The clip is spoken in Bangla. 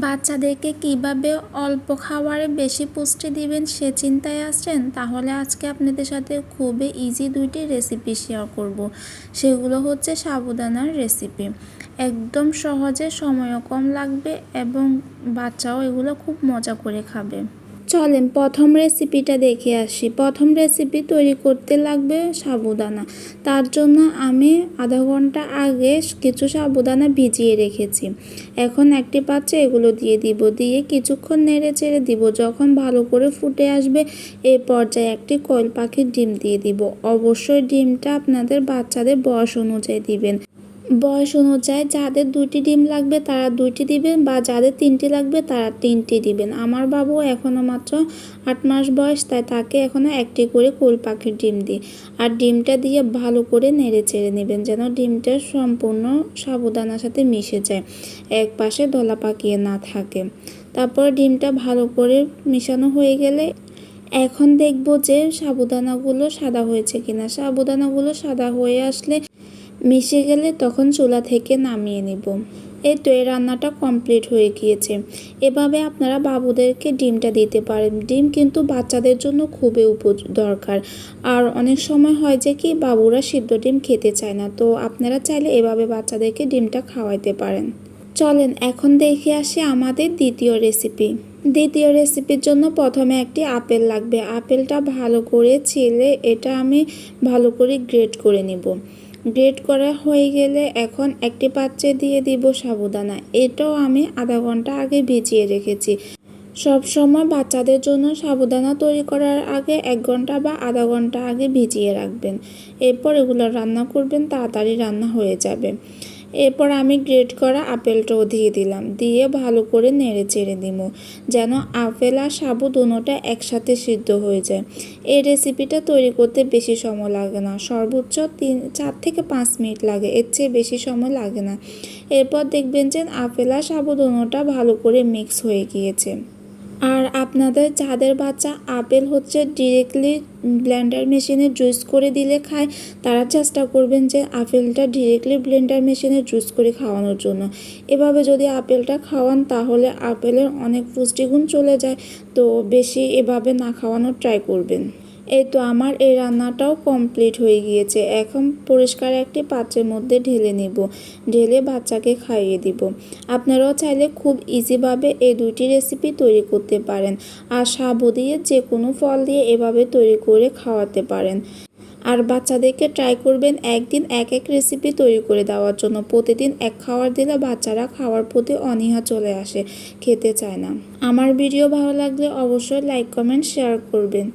বাচ্চাদেরকে কীভাবে অল্প খাবারে বেশি পুষ্টি দিবেন সে চিন্তায় আসছেন? তাহলে আজকে আপনাদের সাথে খুবই ইজি দুইটি রেসিপি শেয়ার করব। সেগুলো হচ্ছে সাবুদানার রেসিপি একদম সহজে সময়ও কম লাগবে এবং বাচ্চাও এগুলো খুব মজা করে খাবে। চলেন, প্রথম রেসিপিটা দেখে আসি। প্রথম রেসিপি তৈরি করতে লাগবে সাবুদানা। তার জন্য আমি আধা ঘণ্টা আগে কিছু সাবুদানা ভিজিয়ে রেখেছি। এখন একটি পাত্রে এগুলো দিয়ে দিব। দিয়ে কিছুক্ষণ নেড়ে চেড়ে দিব। যখন ভালো করে ফুটে আসবে এই পর্যায়ে একটি কয়েল পাখির ডিম দিয়ে দিব। অবশ্যই ডিমটা আপনাদের বাচ্চাদের বয়স অনুযায়ী দিবেন। বয়স অনুযায়ী যাদের দুইটি ডিম লাগবে তারা দুইটি দিবেন বা যাদের তিনটি লাগবে তারা তিনটি দিবেন। আমার বাবু এখনও মাত্র আট মাস বয়স, তাই তাকে এখনও একটি করে কোল পাখির ডিম দিই। আর ডিমটা দিয়ে ভালো করে নেড়ে চেড়ে নেবেন যেন ডিমটা সম্পূর্ণ সাবুদানার সাথে মিশে যায়, এক পাশে দলা পাকিয়ে না থাকে। তারপর ডিমটা ভালো করে মিশানো হয়ে গেলে এখন দেখব যে সাবুদানাগুলো সাদা হয়েছে কিনা। সাবুদানাগুলো সাদা হয়ে আসলে মিশে গেলে তখন চুলা থেকে নামিয়ে নেব। এই তো এই রান্নাটা কমপ্লিট হয়ে গিয়েছে। এভাবে আপনারা বাবুদেরকে ডিমটা দিতে পারেন। ডিম কিন্তু বাচ্চাদের জন্য খুবই উপ দরকার। আর অনেক সময় হয় যে কি, বাবুরা সিদ্ধ ডিম খেতে চায় না। তো আপনারা চাইলে এভাবে বাচ্চাদেরকে ডিমটা খাওয়াইতে পারেন। চলেন, এখন দেখে আসি আমাদের দ্বিতীয় রেসিপি দ্বিতীয় রেসিপির জন্য প্রথমে একটি আপেল লাগবে। আপেলটা ভালো করে ছিলে, এটা আমি ভালো করে গ্রেট করে নিব। গ্রেট করা হয়ে গেলে এখন একটি পাত্রে দিয়ে দিব সাবুদানা। এটাও আমি আধা ঘণ্টা আগে ভিজিয়ে রেখেছি। সব সময় বাচ্চাদের জন্য সাবুদানা তৈরি করার আগে এক ঘণ্টা বা আধা ঘণ্টা আগে ভিজিয়ে রাখবেন। এরপর এগুলো রান্না করবেন, তাড়াতাড়ি রান্না হয়ে যাবে। এরপর আমি গ্রেট করা আপেলটাও দিয়ে দিলাম। দিয়ে ভালো করে নেড়ে চেড়ে দিব যেন আপেল আর সাবু দুটোটা একসাথে সিদ্ধ হয়ে যায়। এই রেসিপিটা তৈরি করতে বেশি সময় লাগে না, সর্বোচ্চ তিন, চার থেকে পাঁচ মিনিট লাগে, এর চেয়ে বেশি সময় লাগে না। এরপর দেখবেন যে আপেল আর সাবু দুটোটা ভালো করে মিক্স হয়ে গিয়েছে। আর আপনাদের যাদের বাচ্চা আপেল হচ্ছে ডিরেক্টলি ব্লেন্ডার মেশিনে জুস করে দিলে খায়, তারা চেষ্টা করবেন যে আপেলটা ডিরেক্টলি ব্লেন্ডার মেশিনে জুস করে খাওয়ানোর জন্য। এভাবে যদি আপেলটা খাওয়ান, তাহলে আপেলের অনেক পুষ্টিগুণ চলে যায়। তো বেশি এভাবে না খাওয়ানোর ট্রাই করবেন। এই তো আমার এই রান্নাটাও কমপ্লিট হয়ে গিয়েছে। এখন পরিষ্কার একটি পাত্রের মধ্যে ঢেলে নেব। ঢেলে বাচ্চাকে খাইয়ে দিব। আপনারাও চাইলে খুব ইজিভাবে এই দুইটি রেসিপি তৈরি করতে পারেন আর সাবু দিয়ে যে কোনো ফল দিয়ে এভাবে তৈরি করে খাওয়াতে পারেন। আর বাচ্চাদেরকে ট্রাই করবেন একদিন এক এক রেসিপি তৈরি করে দেওয়ার জন্য। প্রতিদিন এক খাবার দিলে বাচ্চারা খাওয়ার প্রতি অনীহা চলে আসে, খেতে চায় না। আমার ভিডিও ভালো লাগলে অবশ্যই লাইক কমেন্ট শেয়ার করবেন।